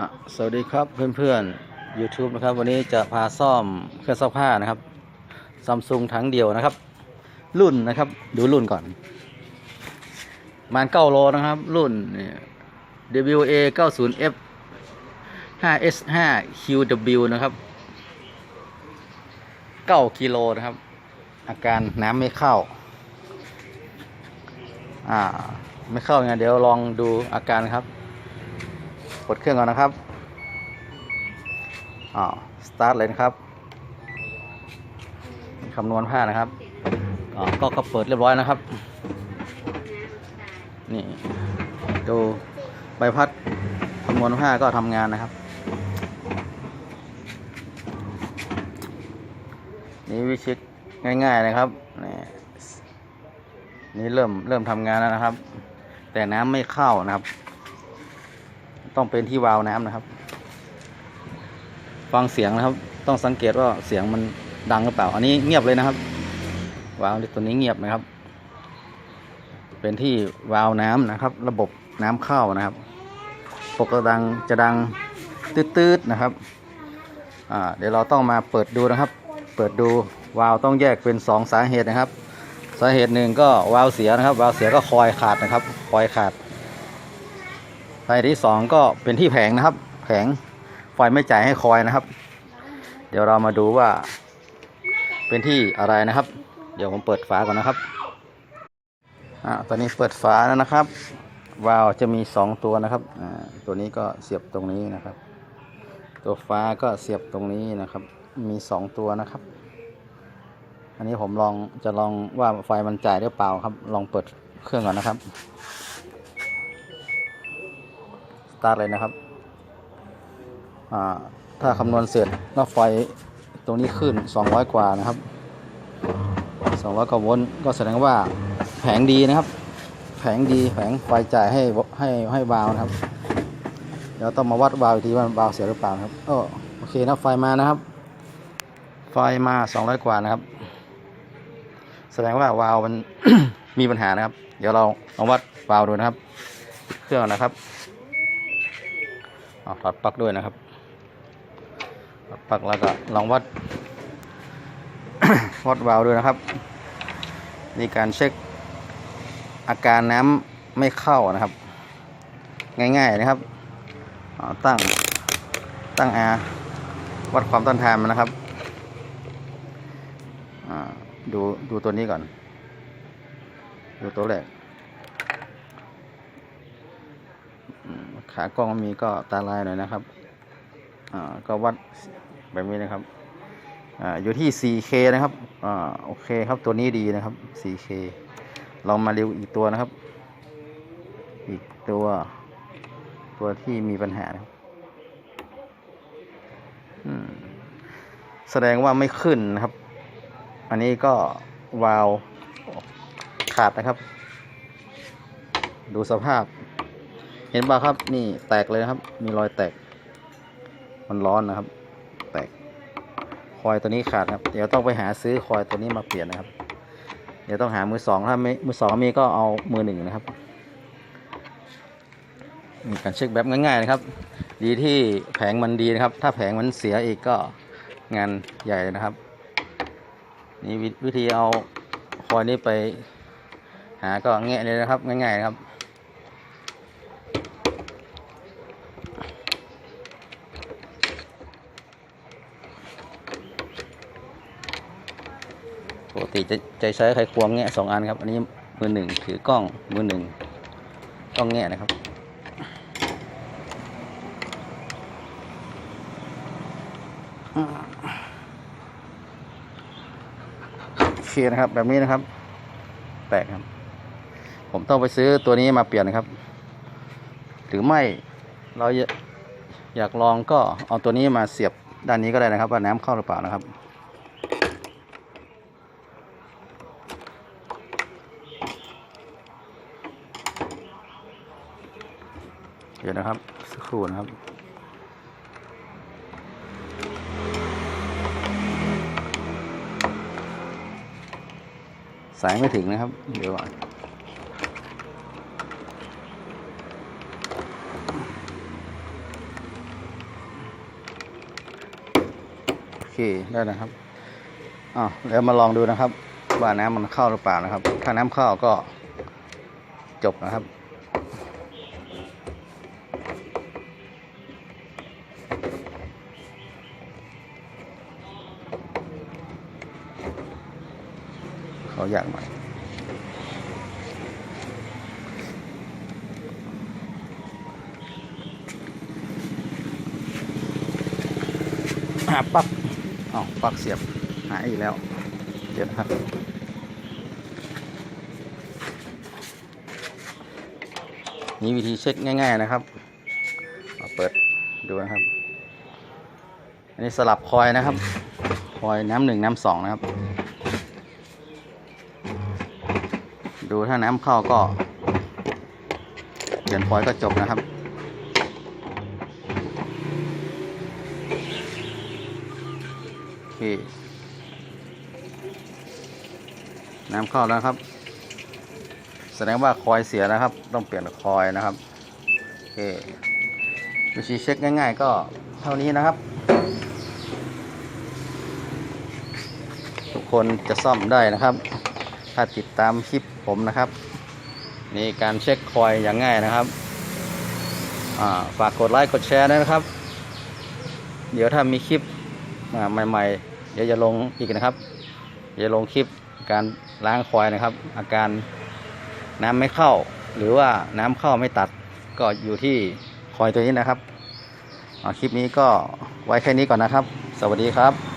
อะสวัสดีครับเพื่อนๆ YouTube นะครับ วันนี้จะพาซ่อมเครื่องซักผ้านะครับซัมซุงทั้งเดียวนะครับ รุ่นนะครับ ดูรุ่นก่อนประมัน9โลนะครับ รุ่นเนี่ย WA 90F 5S5 QW นะครับ9กิโลนะครับ อาการน้ำไม่เข้า อ่า ไม่เข้าไงเดี๋ยวลองดูอาการครับ กดเครื่องก่อนนะครับอ่าสตาร์ทเลยนะครับคำนวณผ้านะครับอ่าก็ก็เปิดเรียบร้อยนะครับ นี่ดูใบพัดคำนวณผ้าก็ทำงานนะครับ นี่วิชิตง่ายๆนะครับนี่นี่เริ่มเริ่มทำงานแล้วนะครับ แต่น้ำไม่เข้านะครับ ต้องเป็นที่วาล์วน้ำนะครับ ฟังเสียงนะครับ ต้องสังเกตว่าเสียงมันดังหรือเปล่า อันนี้เงียบเลยนะครับ วาล์วตัวนี้เงียบนะครับ เป็นที่วาล์วน้ำนะครับ ระบบน้ำเข้านะครับ ปกติดังจะดังตืดๆนะครับเดี๋ยวเราต้องมาเปิดดูนะครับ เปิดดูวาล์วต้องแยกเป็นสองสาเหตุนะครับ สาเหตุหนึ่งก็วาล์วเสียนะครับ วาล์วเสียก็คอยขาดนะครับ คอยขาด สาเหตุที่สองก็เป็นที่แผงนะครับ แผงไฟไม่จ่ายให้คอยนะครับ เดี๋ยวเรามาดูว่า เป็นที่อะไรนะครับ เดี๋ยวผมเปิดฝาก่อนนะครับอ่าตอนนี้เปิดฝาแล้วนะครับวาล์วจะมีสองตัวนะครับอ่าตัวนี้ก็เสียบตรงนี้นะครับ ตัวฟ้าก็เสียบตรงนี้นะครับ มีสองตัวนะครับ อันนี้ผมลองจะลองว่าไฟมันจ่ายหรือเปล่าครับ ลองเปิดเครื่องก่อนนะครับ ตาร์ทเลยนะครับถ้าคำนวณเสร็จแล้วไฟตรงนี้ขึ้น 200 กว่านะครับ 200 กว่าโวลต์ก็แสดงว่าแผงดีนะครับ แผงดีแผงไฟจ่ายให้ให้ให้วาวนะครับ เดี๋ยวต้องมาวัดวาวอีกทีว่าวาวเสียหรือเปล่าครับโอ้โอเคนะไฟมานะครับ ไฟมา 200 กว่านะครับ แสดงว่าวาวมันมีปัญหานะครับ เดี๋ยวเราลองวัดวาวดูนะครับเครื่องนะครับ เอาถอดปลั๊กด้วยนะครับถอดปลั๊กแล้วก็ลองวัด วัดวาล์วด้วยนะครับนี่การเช็คอาการน้ำไม่เข้านะครับ ง่ายๆนะครับเอาตั้งตั้งอาวัดความต้านทานมันนะครับอ่าดูดูตัวนี้ก่อน ดูตัวแรก อืม ขากล้องมีก็ตาลายหน่อยนะครับอ่าก็วัดแบบนี้นะครับอ่าอยู่ที่ 4K นะครับอ่าโอเคครับตัวนี้ดีนะครับ 4K เรามาเร็วอีกตัวนะครับ อีกตัวตัวที่มีปัญหานะครับอืมแสดงว่าไม่ขึ้นนะครับ อันนี้ก็วาล์วขาดนะครับ ดูสภาพ ห็นป่ะครับ นี่แตกเลยนะครับ มีรอยแตก มันร้อนนะครับ แตก คอยตัวนี้ขาดครับ เดี๋ยวต้องไปหาซื้อคอยตัวนี้มาเปลี่ยนนะครับ เดี๋ยวต้องหามือสองถ้าไม่มือสองมีก็เอามือหนึ่งนะครับ มีการเช็คแบบง่ายๆนะครับ ดีที่แผงมันดีนะครับ ถ้าแผงมันเสียอีกก็งานใหญ่นะครับ นี่วิวิธีเอาคอยนี้ไป หาก็แงะเลยนะครับ ง่ายๆนะครับ ปกติจะจะใช้ไขควงแงะสองอันครับ อันนี้มือหนึ่งถือกล้องมือหนึ่งต้องแงะนะครับโอเคนะครับ แบบนี้นะครับ แตกครับ ผมต้องไปซื้อตัวนี้มาเปลี่ยนนะครับ หรือไม่เราอยากอยากลองก็เอาตัวนี้มาเสียบด้านนี้ก็ได้นะครับ ว่าน้ำเข้าหรือเปล่านะครับ เดี๋ยวนะครับ สักครู่นะครับสายไม่ถึงนะครับ เดี๋ยวโอเคได้นะครับอ๋อแล้วมาลองดูนะครับ ว่าน้ำมันเข้าหรือเปล่านะครับ ถ้าน้ำเข้าก็จบนะครับ เขาอยากหน่อยหาปลักอ๋อปลั๊กเสียบ หายอีกแล้ว เดี๋ยวนะครับนี่วิธีเช็คง่าย ๆนะครับเอาเปิดดูนะครับ อันนี้สลับคอยนะครับ คอยน้ำหนึ่งน้ำสองนะครับ ดูถ้าน้ำเข้าก็เปลี่ยนคอยก็จบนะครับน้ำเข้าแล้วครับ แสดงว่าคอยเสียนะครับ ต้องเปลี่ยนคอยนะครับโอเควิธีเช็คง่าย ๆ ก็เท่านี้นะครับ ทุกคนจะซ่อมได้นะครับ ถ้าติดตามคลิป ผมนะครับ นี่การเช็คคอยอย่างง่ายนะครับฝากกดไลค์กดแชร์ด้วยนะครับ เดี๋ยวถ้ามีคลิปใหม่ๆ เดี๋ยวจะลงอีกนะครับจะลงคลิปการล้างคอยนะครับ อาการน้ำไม่เข้า หรือว่าน้ำเข้าไม่ตัดก็อยู่ที่คอยตัวนี้นะครับคลิปนี้ก็ไว้แค่นี้ก่อนนะครับ สวัสดีครับ